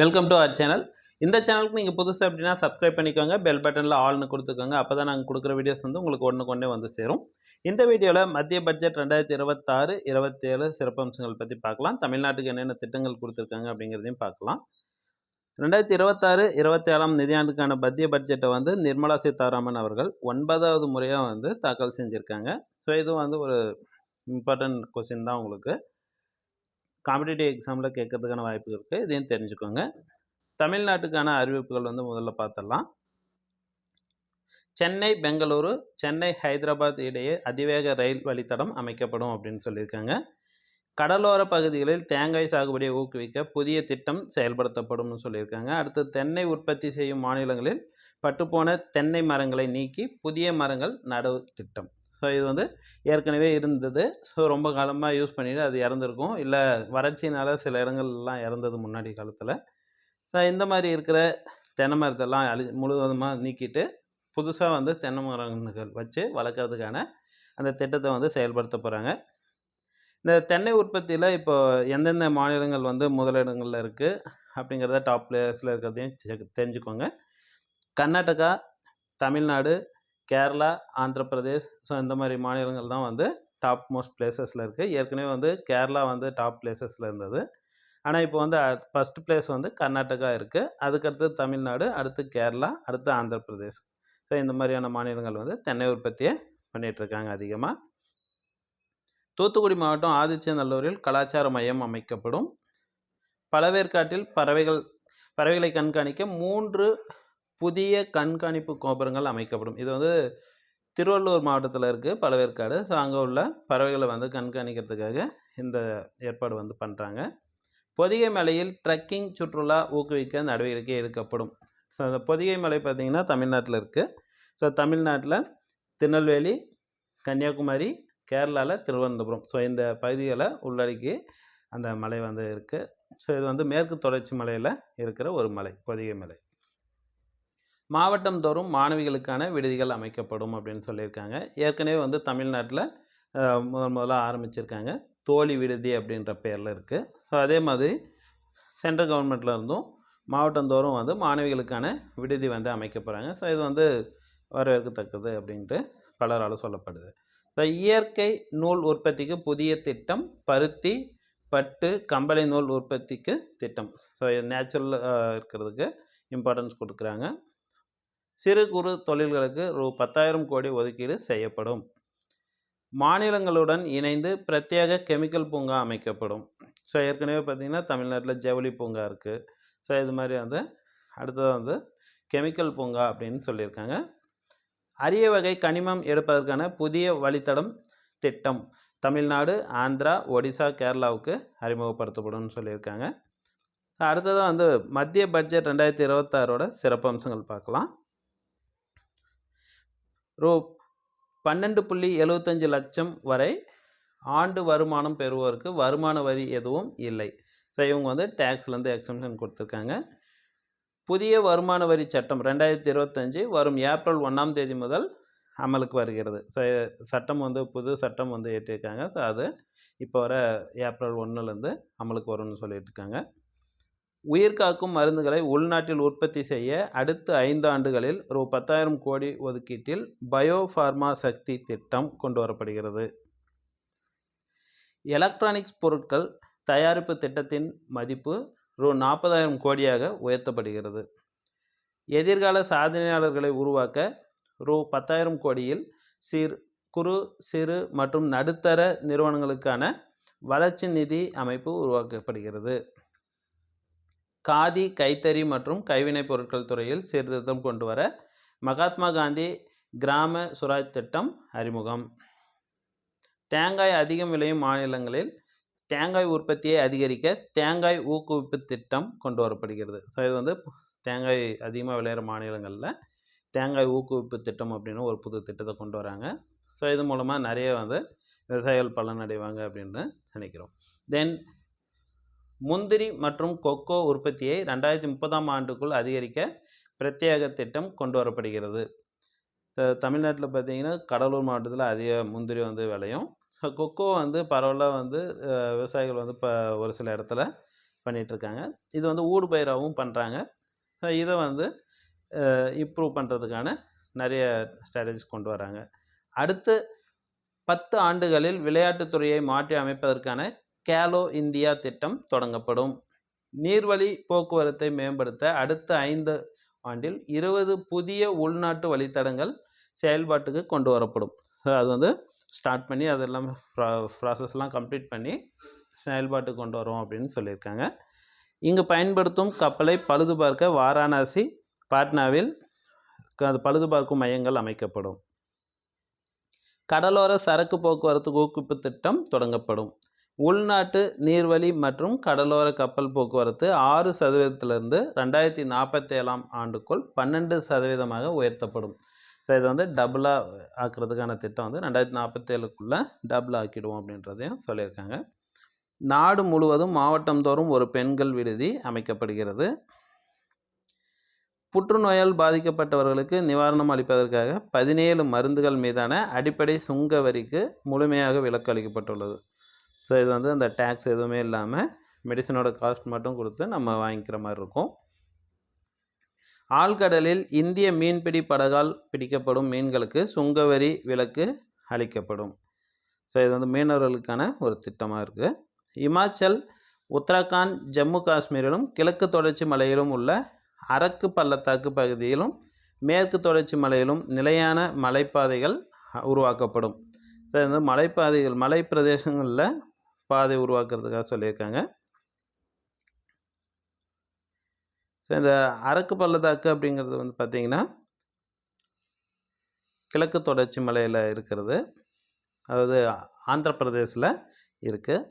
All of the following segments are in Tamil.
வெல்கம் டு அவர் சேனல் இந்த சேனலுக்கு நீங்கள் புதுசு அப்படின்னா சப்ஸ்கிரைப் பண்ணிக்கோங்க. பெல் பட்டனில் ஆல்னு கொடுத்துக்கோங்க. அப்போ தான் நாங்கள் கொடுக்குற வீடியோஸ் வந்து உங்களுக்கு ஒன்று கொண்டே வந்து சேரும். இந்த வீடியோவில் மத்திய பட்ஜெட் ரெண்டாயிரத்தி இருபத்தாறு இருபத்தேழு சிறப்பம்சங்கள் பற்றி பார்க்கலாம். தமிழ்நாட்டுக்கு என்னென்ன திட்டங்கள் கொடுத்துருக்காங்க அப்படிங்கிறதையும் பார்க்கலாம். ரெண்டாயிரத்தி இருபத்தாறு இருபத்தேழாம் நிதியாண்டுக்கான மத்திய பட்ஜெட்டை வந்து நிர்மலா சீதாராமன் அவர்கள் ஒன்பதாவது முறையாக வந்து தாக்கல் செஞ்சுருக்காங்க. ஸோ இது வந்து ஒரு இம்பார்ட்டன்ட் கொஸ்டின் தான் உங்களுக்கு. காம்படிட்டிவ் எக்ஸாமில் கேட்கறதுக்கான வாய்ப்பு இருக்குது இதையும் தெரிஞ்சுக்கோங்க. தமிழ்நாட்டுக்கான அறிவிப்புகள் வந்து முதல்ல பார்த்துடலாம் சென்னை பெங்களூரு சென்னை ஹைதராபாத் இடையே அதிவேக ரயில் வழித்தடம் அமைக்கப்படும் அப்படின்னு சொல்லியிருக்காங்க. கடலோர பகுதிகளில் தேங்காய் சாகுபடியை ஊக்குவிக்க புதிய திட்டம் செயல்படுத்தப்படும்னு சொல்லியிருக்காங்க. அடுத்து தென்னை உற்பத்தி செய்யும் மாநிலங்களில் பட்டுப்போன தென்னை மரங்களை நீக்கி புதிய மரங்கள் நடவு திட்டம். ஸோ இது வந்து ஏற்கனவே இருந்தது. ஸோ ரொம்ப காலமாக யூஸ் பண்ணிட்டு அது இறந்துருக்கும். இல்லை வறட்சினால் சில இடங்கள்லாம் இறந்தது முன்னாடி காலத்தில். ஸோ இந்த மாதிரி இருக்கிற தென்னை மரத்தெல்லாம் அழி முழுவதுமாக நீக்கிட்டு புதுசாக வந்து தென்னை மரங்கள் வச்சு வளர்க்குறதுக்கான அந்த திட்டத்தை வந்து செயல்படுத்த போகிறாங்க இந்த தென்னை உற்பத்தியில் இப்போ எந்தெந்த மாநிலங்கள் வந்து முதலிடங்களில் இருக்குது அப்படிங்கிறத டாப் பிளேஸில் இருக்கிறதையும் தெரிஞ்சுக்கோங்க. கர்நாடகா தமிழ்நாடு கேரளா ஆந்திர பிரதேஷ் ஸோ இந்த மாதிரி மாநிலங்கள் தான் வந்து டாப் மோஸ்ட் பிளேசஸில் இருக்குது ஏற்கனவே வந்து கேரளா வந்து டாப் பிளேசஸில் இருந்தது. ஆனால் இப்போ வந்து ஃபஸ்ட் பிளேஸ் வந்து கர்நாடகா இருக்குது அதுக்கடுத்து தமிழ்நாடு அடுத்து கேரளா அடுத்து ஆந்திர பிரதேஷ். ஸோ இந்த மாதிரியான மாநிலங்கள் வந்து தென்னை உற்பத்தியை பண்ணிகிட்ருக்காங்க அதிகமாக தூத்துக்குடி மாவட்டம் ஆதிச்சநல்லூரில் கலாச்சார மையம் அமைக்கப்படும். பழவேற்காட்டில் பறவைகள் பறவைகளை கண்காணிக்க மூன்று புதிய கண்காணிப்பு கோபுரங்கள் அமைக்கப்படும். இது வந்து திருவள்ளூர் மாவட்டத்தில் இருக்குது பழவேற்காடு. ஸோ அங்கே உள்ள பறவைகளை வந்து கண்காணிக்கிறதுக்காக இந்த ஏற்பாடு வந்து பண்ணுறாங்க பொதிகை மலையில் ட்ரெக்கிங் சுற்றுலா ஊக்குவிக்க நடவடிக்கை எடுக்கப்படும். ஸோ அந்த பொதிகை மலை பார்த்திங்கன்னா தமிழ்நாட்டில் இருக்குது ஸோ தமிழ்நாட்டில் திருநெல்வேலி கன்னியாகுமரி கேரளாவில் திருவனந்தபுரம். ஸோ இந்த பகுதிகளை உள்ளடக்கி அந்த மலை வந்து இருக்குது ஸோ இது வந்து மேற்கு தொடர்ச்சி மலையில் இருக்கிற ஒரு மலை பொதிகை மலை. மாவட்டம் தோறும் மாணவிகளுக்கான விடுதிகள் அமைக்கப்படும் அப்படின்னு சொல்லியிருக்காங்க. ஏற்கனவே வந்து தமிழ்நாட்டில் முதல் முதல்ல ஆரம்பிச்சிருக்காங்க. தோழி விடுதி அப்படின்ற பேரில் இருக்குது ஸோ அதே மாதிரி சென்ட்ரல் கவர்மெண்ட்டில் இருந்தும் மாவட்டந்தோறும் வந்து மாணவிகளுக்கான விடுதி வந்து அமைக்க போகிறாங்க ஸோ இது வந்து வரவேற்கத்தக்கது அப்படின்ட்டு பலரால் சொல்லப்படுது. ஸோ இயற்கை நூல் உற்பத்திக்கு புதிய திட்டம் பருத்தி பட்டு கம்பளி நூல் உற்பத்திக்கு திட்டம். ஸோ நேச்சுரல் இருக்கிறதுக்கு இம்பார்ட்டன்ஸ் கொடுக்குறாங்க. சிறு குறு தொழில்களுக்கு ரூ. பத்தாயிரம் கோடி ஒதுக்கீடு செய்யப்படும். மாநிலங்களுடன் இணைந்து பிரத்யேக கெமிக்கல் பூங்கா அமைக்கப்படும். ஸோ ஏற்கனவே பார்த்திங்கன்னா தமிழ்நாட்டில் ஜவுளி பூங்கா இருக்குது ஸோ இது மாதிரி வந்து அடுத்தது வந்து கெமிக்கல் பூங்கா அப்படின்னு சொல்லியிருக்காங்க. அரிய வகை கனிமம் எடுப்பதற்கான புதிய வழித்தடம் திட்டம் தமிழ்நாடு ஆந்திரா ஒடிசா கேரளாவுக்கு அறிமுகப்படுத்தப்படும்னு சொல்லியிருக்காங்க. அடுத்ததாக வந்து மத்திய பட்ஜெட் ரெண்டாயிரத்தி இருபத்தாறோட சிறப்பம்சங்கள் பார்க்கலாம். ரூ. பன்னெண்டு புள்ளி எழுபத்தஞ்சு லட்சம் வரை ஆண்டு வருமானம் பெறுவோருக்கு வருமான வரி எதுவும் இல்லை. ஸோ இவங்க வந்து டேக்ஸ்லேருந்து எக்ஸம்ஷன் கொடுத்துருக்காங்க. புதிய வருமான வரி சட்டம் ரெண்டாயிரத்தி இருபத்தஞ்சி வரும் ஏப்ரல் ஒன்றாம் தேதி முதல் அமலுக்கு வருகிறது. ஸோ சட்டம் வந்து புது சட்டம் வந்து ஏற்றிருக்காங்க. ஸோ அது இப்போ வர ஏப்ரல் ஒன்றுலேருந்து அமலுக்கு வரும்னு சொல்லிட்டு இருக்காங்க. உயிர்காக்கும் மருந்துகளை உள்நாட்டில் உற்பத்தி செய்ய அடுத்த ஐந்து ஆண்டுகளில் ரூ பத்தாயிரம் கோடி ஒதுக்கீட்டில் பயோஃபார்மா சக்தி திட்டம் கொண்டு வரப்படுகிறது. எலக்ட்ரானிக்ஸ் பொருட்கள் தயாரிப்பு திட்டத்தின் மதிப்பு ரூ நாற்பதாயிரம் கோடியாக உயர்த்தப்படுகிறது. எதிர்கால சாதனையாளர்களை உருவாக்க ரூ பத்தாயிரம் கோடியில் சிறு குறு சிறு மற்றும் நடுத்தர நிறுவனங்களுக்கான வளர்ச்சி நிதி அமைப்பு உருவாக்கப்படுகிறது. காதி கைத்தறி மற்றும் கைவினைப் பொருட்கள் துறையில் சீர்திருத்தம் கொண்டு வர மகாத்மா காந்தி கிராம சுராஜ் திட்டம் அறிமுகம். தேங்காய் அதிகம் விளையும் மாநிலங்களில் தேங்காய் உற்பத்தியை அதிகரிக்க தேங்காய் ஊக்குவிப்பு திட்டம் கொண்டு வரப்படுகிறது. ஸோ இது வந்து தேங்காய் அதிகமாக விளையிற மாநிலங்களில் தேங்காய் ஊக்குவிப்பு திட்டம் அப்படின்னு ஒரு புது திட்டத்தை கொண்டு வராங்க. ஸோ இது மூலமாக நிறைய வந்து விவசாயிகள் பலன் அடைவாங்க அப்படின்னு நினைக்கிறோம். தென் முந்திரி மற்றும் கொக்கோ உற்பத்தியை ரெண்டாயிரத்தி முப்பதாம் ஆண்டுக்குள் அதிகரிக்க பிரத்யேக திட்டம் கொண்டு வரப்படுகிறது தமிழ்நாட்டில் பார்த்தீங்கன்னா கடலூர் மாவட்டத்தில் அதிக முந்திரி வந்து விளையும். கொக்கோ வந்து பரவலாக வந்து விவசாயிகள் வந்து இப்போ ஒரு சில இடத்துல பண்ணிகிட்ருக்காங்க இது வந்து ஊடுபயிராகவும் பண்ணுறாங்க இதை வந்து இம்ப்ரூவ் பண்ணுறதுக்கான நிறைய ஸ்ட்ராட்டஜிஸ் கொண்டு வராங்க. அடுத்து பத்து ஆண்டுகளில் விளையாட்டுத்துறையை மாற்றி அமைப்பதற்கான கேலோ இந்தியா திட்டம் தொடங்கப்படும். நீர்வழி போக்குவரத்தை மேம்படுத்த அடுத்த ஐந்து ஆண்டில் இருபது புதிய உள்நாட்டு வழித்தடங்கள் செயல்பாட்டுக்கு கொண்டு வரப்படும். அது வந்து ஸ்டார்ட் பண்ணி அதெல்லாம் ப்ரா ப்ராசஸ்லாம் கம்ப்ளீட் பண்ணி செயல்பாட்டுக்கு கொண்டு வரோம் அப்படின்னு சொல்லியிருக்காங்க. இங்கு பயன்படுத்தும் கப்பலை பழுது பார்க்க வாரணாசி பாட்னாவில் அது பழுது பார்க்கும் மையங்கள் அமைக்கப்படும். கடலோர சரக்கு போக்குவரத்து ஊக்குவிப்பு திட்டம் தொடங்கப்படும். உள்நாட்டு நீர்வழி மற்றும் கடலோர கப்பல் போக்குவரத்து ஆறு சதவீதத்திலிருந்து ரெண்டாயிரத்தி நாற்பத்தேழாம் ஆண்டுக்குள் பன்னெண்டு சதவீதமாக உயர்த்தப்படும். ஸோ இதை வந்து டபுளாக ஆக்குறதுக்கான திட்டம் வந்து ரெண்டாயிரத்தி நாற்பத்தேழுக்குள்ளே டபுள் ஆக்கிடுவோம் அப்படின்றதையும் சொல்லியிருக்காங்க. நாடு முழுவதும் மாவட்டந்தோறும் ஒரு பெண்கள் விடுதி அமைக்கப்படுகிறது. புற்றுநோயால் பாதிக்கப்பட்டவர்களுக்கு நிவாரணம் அளிப்பதற்காக பதினேழு மருந்துகள் மீதான அடிப்படை சுங்க வரிக்கு முழுமையாக விலக்கு அளிக்கப்பட்டுள்ளது. ஸோ இது வந்து அந்த டேக்ஸ் எதுவுமே இல்லாமல் மெடிசனோட காஸ்ட் மட்டும் கொடுத்து நம்ம வாங்கிக்கிற மாதிரி இருக்கும். ஆழ்கடலில் இந்திய மீன்பிடி படகால் பிடிக்கப்படும் மீன்களுக்கு சுங்கவரி விலக்கு அளிக்கப்படும். ஸோ இது வந்து மீனவர்களுக்கான ஒரு திட்டமாக இருக்குது இமாச்சல் உத்தரகாண்ட் ஜம்மு காஷ்மீரிலும் கிழக்கு தொடர்ச்சி மலையிலும் உள்ள அரக்கு பள்ளத்தாக்கு பகுதியிலும் மேற்கு தொடர்ச்சி மலையிலும் நிலையான மலைப்பாதைகள் உருவாக்கப்படும். ஸோ இந்த மலைப்பாதைகள் மலை பிரதேசங்களில் பாதை உருவாக்குறதுக்காக சொல்லியிருக்காங்க. ஸோ இந்த அரக்கு பள்ளத்தாக்கு அப்படிங்கிறது வந்து பார்த்திங்கன்னா கிழக்கு தொடர்ச்சி மலையில் இருக்கிறது. அதாவது ஆந்திர பிரதேசில் இருக்குது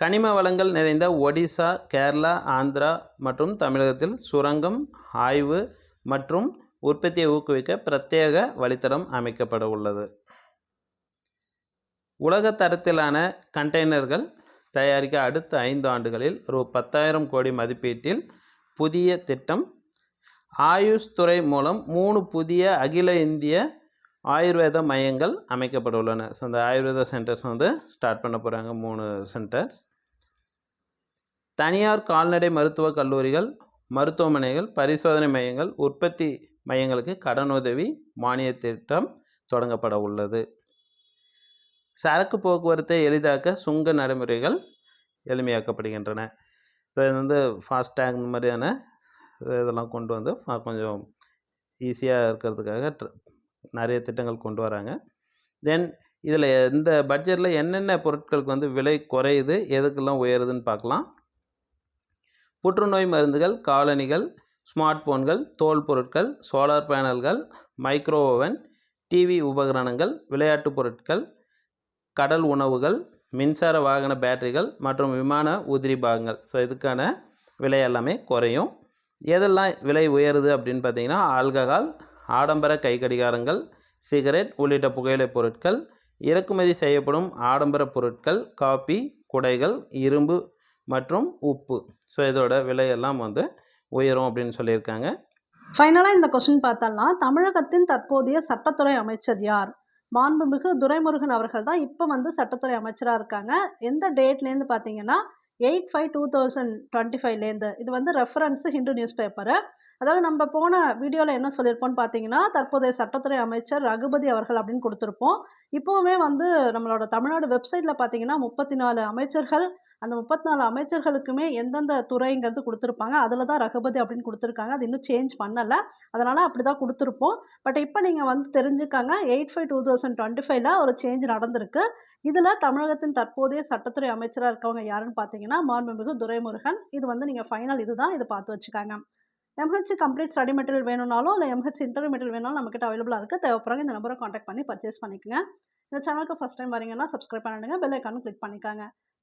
கனிம வளங்கள் நிறைந்த ஒடிசா கேரளா ஆந்திரா மற்றும் தமிழகத்தில் சுரங்கம் ஆய்வு மற்றும் உற்பத்தியை ஊக்குவிக்க பிரத்யேக வழித்தடம் அமைக்கப்பட உள்ளது. உலக தரத்திலான கண்டெய்னர்கள் தயாரிக்க அடுத்த ஐந்து ஆண்டுகளில் ரூ பத்தாயிரம் கோடி மதிப்பீட்டில் புதிய திட்டம். ஆயுஷ் துறை மூலம் மூணு புதிய அகில இந்திய ஆயுர்வேத மையங்கள் அமைக்கப்பட்டுள்ளன. ஸோ அந்த ஆயுர்வேத சென்டர்ஸ் வந்து ஸ்டார்ட் பண்ண போகிறாங்க மூணு சென்டர்ஸ் தனியார் கால்நடை மருத்துவக் கல்லூரிகள் மருத்துவமனைகள் பரிசோதனை மையங்கள் உற்பத்தி மையங்களுக்கு கடனுதவி மானிய திட்டம் தொடங்கப்பட உள்ளது. சரக்கு போக்குவரத்தை எளிதாக்க சுங்க நடைமுறைகள் எளிமையாக்கப்படுகின்றன. ஸோ இது வந்து ஃபாஸ்டேக் இந்த மாதிரியான இதெல்லாம் கொண்டு வந்து கொஞ்சம் ஈஸியாக இருக்கிறதுக்காக நிறைய திட்டங்கள் கொண்டு வராங்க. தென் இதில் இந்த பட்ஜெட்டில் என்னென்ன பொருட்களுக்கு வந்து விலை குறையுது எதுக்கெல்லாம் உயருதுன்னு பார்க்கலாம். புற்றுநோய் மருந்துகள் காலணிகள் ஸ்மார்ட் போன்கள் தோல் பொருட்கள் சோலார் பேனல்கள் மைக்ரோ ஓவன் டிவி உபகரணங்கள் விளையாட்டு பொருட்கள் கடல் உணவுகள் மின்சார வாகன பேட்டரிகள் மற்றும் விமான உதிரி பாகங்கள். ஸோ இதுக்கான விலை எல்லாமே குறையும். எதெல்லாம் விலை உயருது அப்படின்னு பார்த்தீங்கன்னா ஆல்கஹால் ஆடம்பர கை கடிகாரங்கள் சிகரெட் உள்ளிட்ட புகையிலைப் பொருட்கள் இறக்குமதி செய்யப்படும் ஆடம்பர பொருட்கள் காபி குடைகள் இரும்பு மற்றும் உப்பு. ஸோ இதோட விலையெல்லாம் வந்து உயரும் அப்படின்னு சொல்லியிருக்காங்க. ஃபைனலாக இந்த கொஸ்டின் பார்த்தோம்னா தமிழகத்தின் தற்போதைய சட்டத்துறை அமைச்சர் யார்? மாண்புமிகு துரைமுருகன் அவர்கள் தான் இப்போ வந்து சட்டத்துறை அமைச்சராக இருக்காங்க. எந்த டேட்லேருந்து பார்த்தீங்கன்னா eight five two thousand twenty ஃபைவ்லேருந்து இது வந்து ரெஃபரன்ஸு ஹிந்து நியூஸ் பேப்பரு அதாவது நம்ம போன வீடியோவில் என்ன சொல்லியிருப்போம்னு பார்த்தீங்கன்னா தற்போதைய சட்டத்துறை அமைச்சர் ரகுபதி அவர்கள் அப்படின்னு கொடுத்துருப்போம். இப்போவுமே வந்து நம்மளோட தமிழ்நாடு வெப்சைட்டில் பார்த்தீங்கன்னா முப்பத்தி நாலு அமைச்சர்கள் அந்த முப்பத்தி நாலு அமைச்சர்களுக்குமே எந்தெந்த துறைங்கிறது கொடுத்துருப்பாங்க. அதில் தான் ரகுபதி அப்படின்னு கொடுத்துருக்காங்க. அது இன்னும் சேஞ்ச் பண்ணலை. அதனால் அப்படி தான் கொடுத்துருப்போம். பட் இப்போ நீங்கள் வந்து தெரிஞ்சுக்காங்க eight five two thousand twenty ஃபைவ்ல ஒரு சேஞ்ச் நடந்திருக்கு. இதில் தமிழகத்தின் தற்போதைய சட்டத்துறை அமைச்சராக இருக்கவங்க யாருன்னு பார்த்தீங்கன்னா மாண்புமிகு துரைமுருகன். இது வந்து நீங்கள் ஃபைனல் இதுதான். இதை பார்த்து வச்சுக்காங்க. எம்ஹெச் கம்ப்ளீட் ஸ்டடி மெட்டீரியல் வேணும்னாலும் இல்லை எம்ஹெச் இன்டர்வியூ மெட்டீரியல் வேணாலும் நம்மக்கிட்ட அவைலபிளாக இருக்குது தேவைப்படுறாங்க இந்த நம்பரை காண்டாக்ட் பண்ணி பர்ச்சேஸ் பண்ணிக்கோங்க. இந்த சேனலுக்கு ஃபஸ்ட் டைம் வரீங்கன்னா சப்ஸ்கிரைப் பண்ணிடுங்க. பெல் ஐக்கானும் கிளிக் பண்ணிக்காங்க.